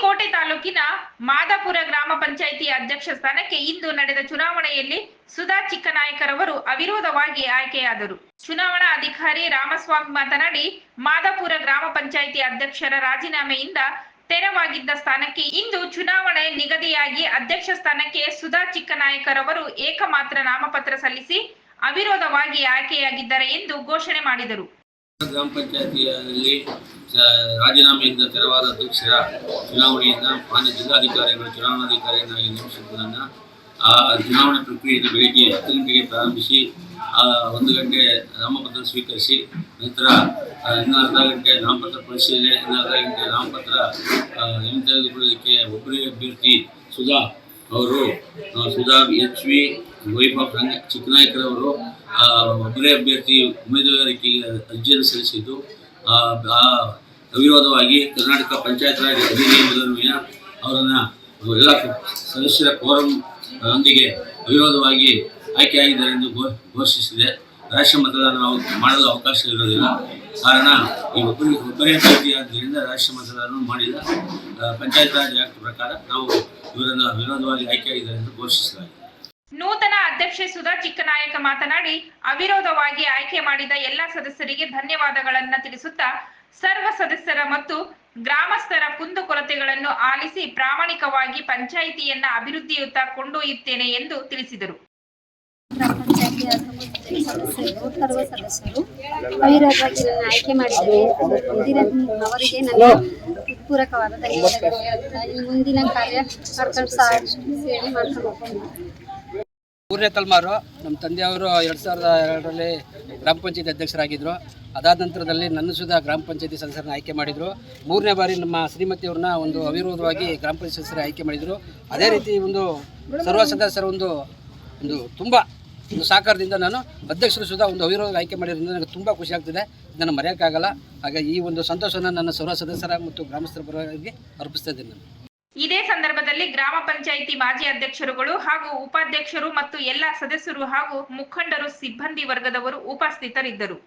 ಕೋಟೆ ತಾಲೂಕಿನ ಮಾದಾಪುರ ಗ್ರಾಮ ಪಂಚಾಯಿತಿ ಅಧ್ಯಕ್ಷ ಸ್ಥಾನಕ್ಕೆ ಇಂದು ನಡೆದ ಚುನಾವಣೆಯಲ್ಲಿ ಸುಧಾ ಚಿಕ್ಕನಾಯಕರವರು ಅವಿರೋಧವಾಗಿ ಆಯ್ಕೆಯಾದರು. ಚುನಾವಣಾ ಅಧಿಕಾರಿ ರಾಮಸ್ವಾಮಿ ಮಾತನಾಡಿ, ಮಾದಾಪುರ ಗ್ರಾಮ ಪಂಚಾಯಿತಿ ಅಧ್ಯಕ್ಷರ ರಾಜೀನಾಮೆಯಿಂದ ತೆರವಾಗಿದ್ದ ಸ್ಥಾನಕ್ಕೆ ಇಂದು ಚುನಾವಣೆ ನಿಗದಿಯಾಗಿ ಅಧ್ಯಕ್ಷ ಸ್ಥಾನಕ್ಕೆ ಸುಧಾ ಚಿಕ್ಕನಾಯಕರವರು ಏಕಮಾತ್ರ ನಾಮಪತ್ರ ಸಲ್ಲಿಸಿ ಅವಿರೋಧವಾಗಿ ಆಯ್ಕೆಯಾಗಿದ್ದಾರೆ ಎಂದು ಘೋಷಣೆ ಮಾಡಿದರು. ಗ್ರಾಮ ಪಂಚಾಯತಿಯಲ್ಲಿ ರಾಜೀನಾಮೆಯಿಂದ ತೆರವಾದ ಅಧ್ಯಕ್ಷರ ಚುನಾವಣೆಯಿಂದ ಮಾನ್ಯ ಜಿಲ್ಲಾಧಿಕಾರಿಗಳು, ಚುನಾವಣಾಧಿಕಾರಿಯನ್ನಾಗಿ ನೇಮಿಸಿದ್ದನ್ನು, ಆ ಚುನಾವಣೆ ಪ್ರಕ್ರಿಯೆಯನ್ನು ಬೆಳಿಗ್ಗೆ ಹತ್ತು ಗಂಟೆಗೆ ಪ್ರಾರಂಭಿಸಿ ಒಂದು ಗಂಟೆ ನಾಮಪತ್ರ ಸ್ವೀಕರಿಸಿ, ನಂತರ ಇನ್ನು ಅರ್ಧ ಗಂಟೆ ನಾಮಪತ್ರ ಪರಿಶೀಲನೆ, ಇನ್ನು ಅರ್ಧ ಗಂಟೆ ನಾಮಪತ್ರ ಹಿಂತೆಗೆದುಕೊಳ್ಳಲಿಕ್ಕೆ ಒಬ್ಬರೇ ಅಭ್ಯರ್ಥಿ ಸುಧಾ ಅವರು Sudha H V wife of ಚಿಕ್ಕನಾಯಕರವರು ಒಬ್ಬರೇ ಅಭ್ಯರ್ಥಿ ಉಮೇದುವಾರಿಕೆಗೆ ಅರ್ಜಿಯನ್ನು ಸಲ್ಲಿಸಿದ್ದು. ಅವಿರೋಧವಾಗಿ ಕರ್ನಾಟಕ ಪಂಚಾಯತ್ ರಾಜ್ ಅಧಿನಿಯಮದನ್ವಯ ಅವರನ್ನು ಎಲ್ಲ ಸದಸ್ಯರ ಕೋರಂ ಒಂದಿಗೆ ಅವಿರೋಧವಾಗಿ ಆಯ್ಕೆಯಾಗಿದ್ದಾರೆ ಎಂದು ಘೋಷಿಸಿದೆ. ರಾಷ್ಟ್ರ ಮತದಾನ ಮಾಡಲು ಅವಕಾಶ ಇರೋದಿಲ್ಲ. ಕಾರಣ ಈ ಒಬ್ಬರಿಗೆ ಒಬ್ಬರೇ ಆದ್ದರಿಂದ ರಾಷ್ಟ್ರ ಮತದಾನ ಮಾಡಿಲ್ಲ. ಪಂಚಾಯತ್ ರಾಜ್ ಆಕ್ಟ್ ಪ್ರಕಾರ ನಾವು ಇವರನ್ನು ವಿರೋಧವಾಗಿ ಆಯ್ಕೆಯಾಗಿದ್ದಾರೆ ಎಂದು ಘೋಷಿಸಲಾಗಿದೆ. ನೂತನ ಅಧ್ಯಕ್ಷೆ ಸುಧಾ ಚಿಕ್ಕನಾಯಕ ಮಾತನಾಡಿ, ಅವಿರೋಧವಾಗಿ ಆಯ್ಕೆ ಮಾಡಿದ ಎಲ್ಲ ಸದಸ್ಯರಿಗೆ ಧನ್ಯವಾದಗಳನ್ನು ತಿಳಿಸುತ್ತಾ, ಸರ್ವ ಸದಸ್ಯರ ಮತ್ತು ಗ್ರಾಮಸ್ಥರ ಕುಂದುಕೊರತೆಗಳನ್ನು ಆಲಿಸಿ ಪ್ರಾಮಾಣಿಕವಾಗಿ ಪಂಚಾಯಿತಿಯನ್ನ ಅಭಿವೃದ್ಧಿಯುತ್ತ ಕೊಂಡೊಯ್ಯುತ್ತೇನೆ ಎಂದು ತಿಳಿಸಿದರು. ಸರ್ವ ಸದಸ್ಯರು ಅವಿರೋಧವಾಗಿ ಆಯ್ಕೆ ಮಾಡಿದರೆ ಮುಂದಿನ ಅವರಿಗೆ ನನ್ನ ಪೂರಕವಾದ ಮುಂದಿನ ಕಾರ್ಯ ಮಾಡ್ಕೊಂಡು ಮೂರನೇ ತಲೆಮಾರು ನಮ್ಮ ತಂದೆಯವರು ಎರಡು ಸಾವಿರದ ಎರಡರಲ್ಲಿ ಗ್ರಾಮ ಪಂಚಾಯತಿ ಅಧ್ಯಕ್ಷರಾಗಿದ್ದರು ಅದಾದ ನಂತರದಲ್ಲಿ ನನ್ನ ಸುಧಾ ಗ್ರಾಮ ಪಂಚಾಯತಿ ಸದಸ್ಯರನ್ನ ಆಯ್ಕೆ ಮಾಡಿದರು. ಮೂರನೇ ಬಾರಿ ನಮ್ಮ ಶ್ರೀಮತಿಯವ್ರನ್ನ ಒಂದು ಅವಿರೋಧವಾಗಿ ಗ್ರಾಮ ಪಂಚಾಯತ್ ಸದಸ್ಯರ ಆಯ್ಕೆ ಮಾಡಿದರು. ಅದೇ ರೀತಿ ಒಂದು ಸರ್ವ ಸದಸ್ಯರ ಒಂದು ಒಂದು ತುಂಬ ಒಂದು ಸಹಕಾರದಿಂದ ನಾನು ಅಧ್ಯಕ್ಷರು ಸುಧಾ ಒಂದು ಅವಿರೋಧ ಆಯ್ಕೆ ಮಾಡಿರೋದ್ರಿಂದ ನನಗೆ ತುಂಬ ಖುಷಿ ಆಗ್ತಿದೆ. ಇದನ್ನು ಮರೆಯೋಕ್ಕಾಗಲ್ಲ. ಹಾಗಾಗಿ ಈ ಒಂದು ಸಂತೋಷವನ್ನು ನನ್ನ ಸರ್ವ ಸದಸ್ಯರ ಮತ್ತು ಗ್ರಾಮಸ್ಥರ ಪರವಾಗಿ ಅರ್ಪಿಸ್ತಾ ಇದ್ದೀನಿ ನಾನು. ಇದೇ ಸಂದರ್ಭದಲ್ಲಿ ಗ್ರಾಮ ಪಂಚಾಯಿತಿ ಮಾಜಿ ಅಧ್ಯಕ್ಷರುಗಳು ಹಾಗೂ ಉಪಾಧ್ಯಕ್ಷರು ಮತ್ತು ಎಲ್ಲ ಸದಸ್ಯರು ಹಾಗೂ ಮುಖಂಡರು ಸಿಬ್ಬಂದಿ ವರ್ಗದವರು ಉಪಸ್ಥಿತರಿದ್ದರು.